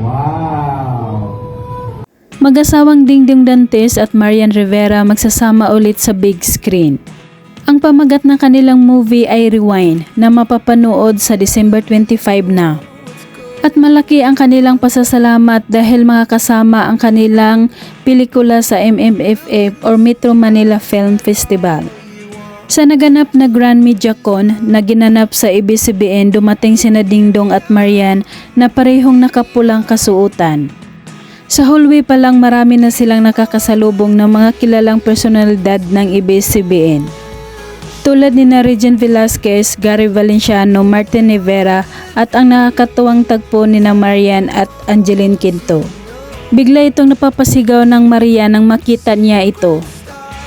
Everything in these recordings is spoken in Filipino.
Wow! Mag-asawang Dingdong Dantes at Marian Rivera magsasama ulit sa big screen. Ang pamagat ng kanilang movie ay Rewind na mapapanood sa December 25 na. At malaki ang kanilang pasasalamat dahil mga kasama ang kanilang pelikula sa MMFF or Metro Manila Film Festival. Sa naganap na Grand Media Con na ginanap sa ABCBN dumating sina Dingdong at Marian na parehong nakapulang kasuotan. Sa hallway pa lang marami na silang nakakasalubong ng mga kilalang personalidad ng ABCBN. Tulad ni na Velasquez, Gary Valenciano, Martin Rivera at ang nakakatuwang tagpo ni na Marian at Angeline Quinto. Bigla itong napapasigaw ng Maria nang makita niya ito.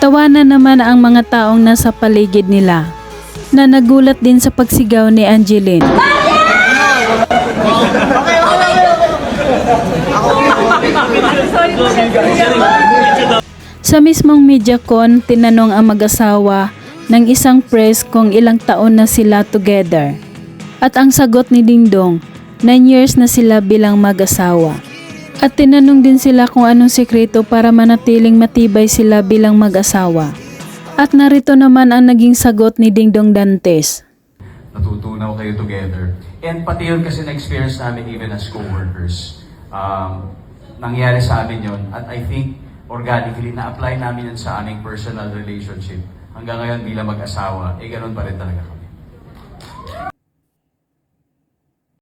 Tawanan naman ang mga taong nasa paligid nila na nagulat din sa pagsigaw ni Angeline. Sa mismong MediaCon, tinanong ang mag-asawa ng isang press kung ilang taon na sila together. At ang sagot ni Dingdong, 9 years na sila bilang mag-asawa. At tinanong din sila kung anong sekreto para manatiling matibay sila bilang mag-asawa. At narito naman ang naging sagot ni Dingdong Dantes. natutunaw kayo together. And pati yun kasi na-experience namin even as co-workers. Um, nangyari sa amin yun. At I think organically na-apply namin yun sa aming personal relationship. Hanggang ngayon bilang mag-asawa, eh ganun pa rin talaga